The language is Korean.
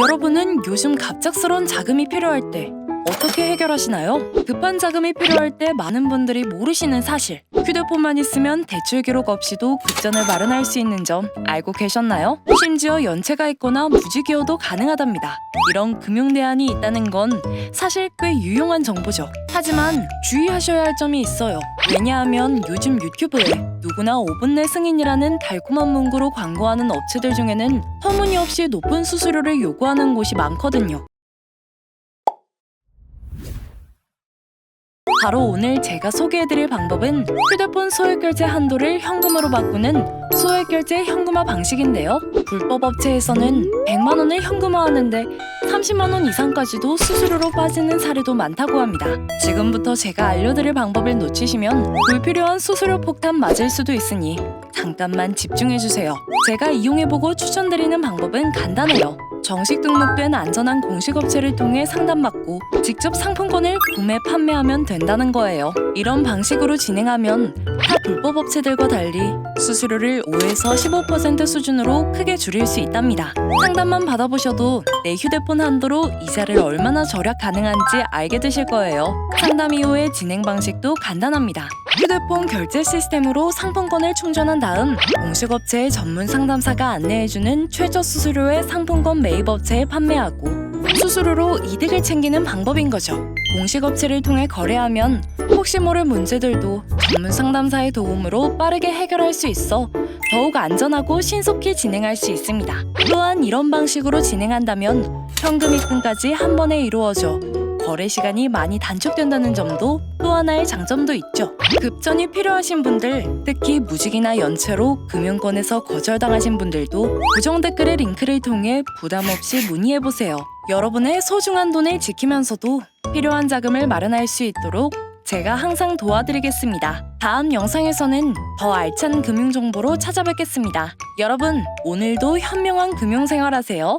여러분은 요즘 갑작스러운 자금이 필요할 때 어떻게 해결하시나요? 급한 자금이 필요할 때 많은 분들이 모르시는 사실. 휴대폰만 있으면 대출 기록 없이도 급전을 마련할 수 있는 점 알고 계셨나요? 심지어 연체가 있거나 무주기여도 가능하답니다. 이런 금융 대안이 있다는 건 사실 꽤 유용한 정보죠. 하지만 주의하셔야 할 점이 있어요. 왜냐하면 요즘 유튜브에 누구나 5분 내 승인이라는 달콤한 문구로 광고하는 업체들 중에는 터무니없이 높은 수수료를 요구하는 곳이 많거든요. 바로 오늘 제가 소개해드릴 방법은 휴대폰 소액결제 한도를 현금으로 바꾸는 소액결제 현금화 방식인데요. 불법 업체에서는 100만 원을 현금화하는데 30만 원 이상까지도 수수료로 빠지는 사례도 많다고 합니다. 지금부터 제가 알려드릴 방법을 놓치시면 불필요한 수수료 폭탄 맞을 수도 있으니 잠깐만 집중해주세요. 제가 이용해보고 추천드리는 방법은 간단해요. 정식 등록된 안전한 공식 업체를 통해 상담받고 직접 상품권을 구매 판매하면 된다는 거예요. 이런 방식으로 진행하면 타 불법 업체들과 달리 수수료를 5에서 15% 수준으로 크게 줄일 수 있답니다. 상담만 받아보셔도 내 휴대폰 한도로 이자를 얼마나 절약 가능한지 알게 되실 거예요. 상담 이후의 진행 방식도 간단합니다. 휴대폰 결제 시스템으로 상품권을 충전한 다음 공식 업체의 전문 상담사가 안내해주는 최저 수수료의 상품권 매입 업체에 판매하고 수수료로 이득을 챙기는 방법인 거죠. 공식 업체를 통해 거래하면 혹시 모를 문제들도 전문 상담사의 도움으로 빠르게 해결할 수 있어 더욱 안전하고 신속히 진행할 수 있습니다. 또한 이런 방식으로 진행한다면 현금 입금까지 한 번에 이루어져 거래 시간이 많이 단축된다는 점도 또 하나의 장점도 있죠. 급전이 필요하신 분들, 특히 무직이나 연체로 금융권에서 거절당하신 분들도 고정 댓글의 링크를 통해 부담 없이 문의해 보세요. 여러분의 소중한 돈을 지키면서도 필요한 자금을 마련할 수 있도록 제가 항상 도와드리겠습니다. 다음 영상에서는 더 알찬 금융 정보로 찾아뵙겠습니다. 여러분, 오늘도 현명한 금융 생활 하세요.